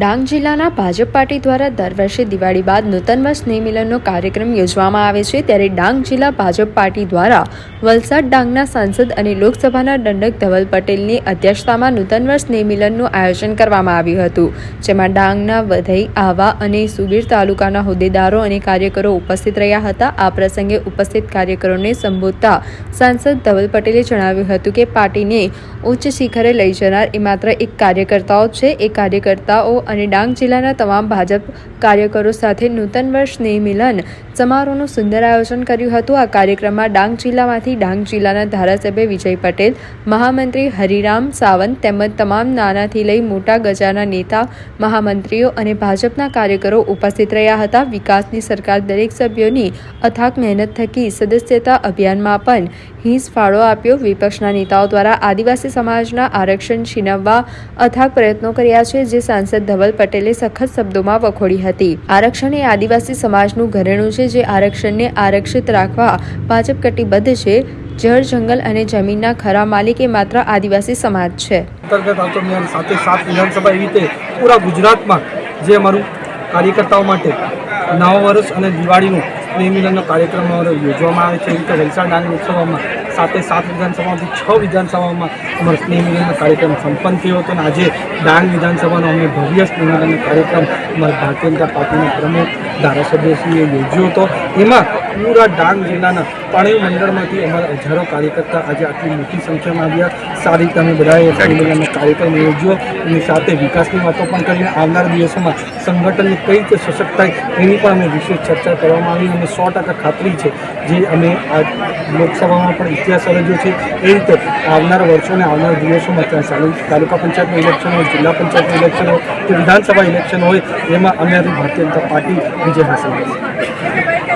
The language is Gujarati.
ડાંગ જિલ્લાના ભાજપ પાર્ટી દ્વારા દર વર્ષે દિવાળી બાદ નૂતન વર્ષ સ્નેહમિલનનો કાર્યક્રમ યોજવામાં આવે છે, ત્યારે ડાંગ જિલ્લા ભાજપ પાર્ટી દ્વારા વલસાડ ડાંગના સાંસદ અને લોકસભાના દંડક ધવલ પટેલની અધ્યક્ષતામાં નૂતન વર્ષ સ્નેહમિલનનું આયોજન કરવામાં આવ્યું હતું, જેમાં ડાંગના વધઈ આહવા અને સુબીર તાલુકાના હોદ્દેદારો અને કાર્યકરો ઉપસ્થિત રહ્યા હતા. આ પ્રસંગે ઉપસ્થિત કાર્યકરોને સંબોધતા સાંસદ ધવલ પટેલે જણાવ્યું હતું કે, પાર્ટીને ઉચ્ચ શિખરે લઈ જનાર એ માત્ર એક કાર્યકર્તાઓ છે, એ કાર્યકર્તાઓ અને ડાંગ જિલ્લાના તમામ ભાજપ કાર્યકરો સાથે નૂતન વર્ષ સ્નેહ મિલન સમારોહનું સુંદર આયોજન કર્યું હતું. આ કાર્યક્રમમાં ડાંગ જિલ્લામાંથી ડાંગ જિલ્લાના ધારાસભ્ય વિજય પટેલ, મહામંત્રી હરિરામ સાવંત તેમજ તમામ નાનાથી લઈ મોટા ગજાના નેતા, મહામંત્રીઓ અને ભાજપના કાર્યકરો ઉપસ્થિત રહ્યા હતા. વિકાસની સરકાર દરેક સભ્યોની અથાગ મહેનત થકી સદસ્યતા અભિયાનમાં પણ હિંસ ફાળો આપ્યો. વિપક્ષના નેતાઓ દ્વારા આદિવાસી સમાજના આરક્ષણ છીનવવા અથાગ પ્રયત્નો કર્યા છે. જે સાંસદ ધવલ પટેલે સખત શબ્દોમાં વખોડી હતી. આરક્ષણ એ આદિવાસી સમાજનું ઘરેણું છે જે આરક્ષણને આરક્ષિત રાખવા ભાજપ કટિબદ્ધ છે. જળ, જંગલ અને જમીનના ખરા માલિક એ માત્ર આદિવાસી સમાજ છે. અંતર્ગત આવતો સાથે સાત વિધાનસભા એવી રીતે પૂરા ગુજરાતમાં જે અમારું કાર્યકર્તાઓ માટે નવા વર્ષ અને દિવાળીનું સ્નેહ કાર્યક્રમ યોજવામાં આવે છે. એવી રીતે વલસાડ ડાંગ લોકસભામાં સાતે સાત વિધાનસભામાંથી છ વિધાનસભામાં અમારો સ્નેહ મિલનનો કાર્યક્રમ સંપન્ન થયો હતો અને આજે ડાંગ વિધાનસભાનો અમે ભવ્ય સ્નેહ મિલનનો કાર્યક્રમ અમારા ભારતીય જનતા પાર્ટીના પ્રમુખ ધારાસભ્યશ્રીએ યોજ્યો હતો. એમાં પૂરા ડાંગ જિલ્લાના પાણી મંડળમાંથી અમારા હજારો કાર્યકર્તા આજે આટલી મોટી સંખ્યામાં આવ્યા. સારી રીતે અમે બધાએ સ્નેહ મિલનનો કાર્યક્રમ યોજ્યો અને સાથે વિકાસની વાતો પણ કરીને આવનાર દિવસોમાં સંગઠનને કઈ રીતે સશક્ત થાય એની પણ અમે વિશેષ ચર્ચા કરવામાં આવી અને સો ટકા ખાતરી છે જે અમે આ લોકસભામાં પણ ઇતિહાસ સર્જ્યો છે. એ રીતે આવનારા વર્ષોને આવનારા દિવસોમાં ત્યાં તાલુકા પંચાયતનું ઇલેક્શન હોય, જિલ્લા પંચાયતનું ઇલેક્શન હોય, કે વિધાનસભા ઇલેક્શન હોય, એમાં અમારી ભારતીય જનતા પાર્ટી વિજય હાંસલ કરશે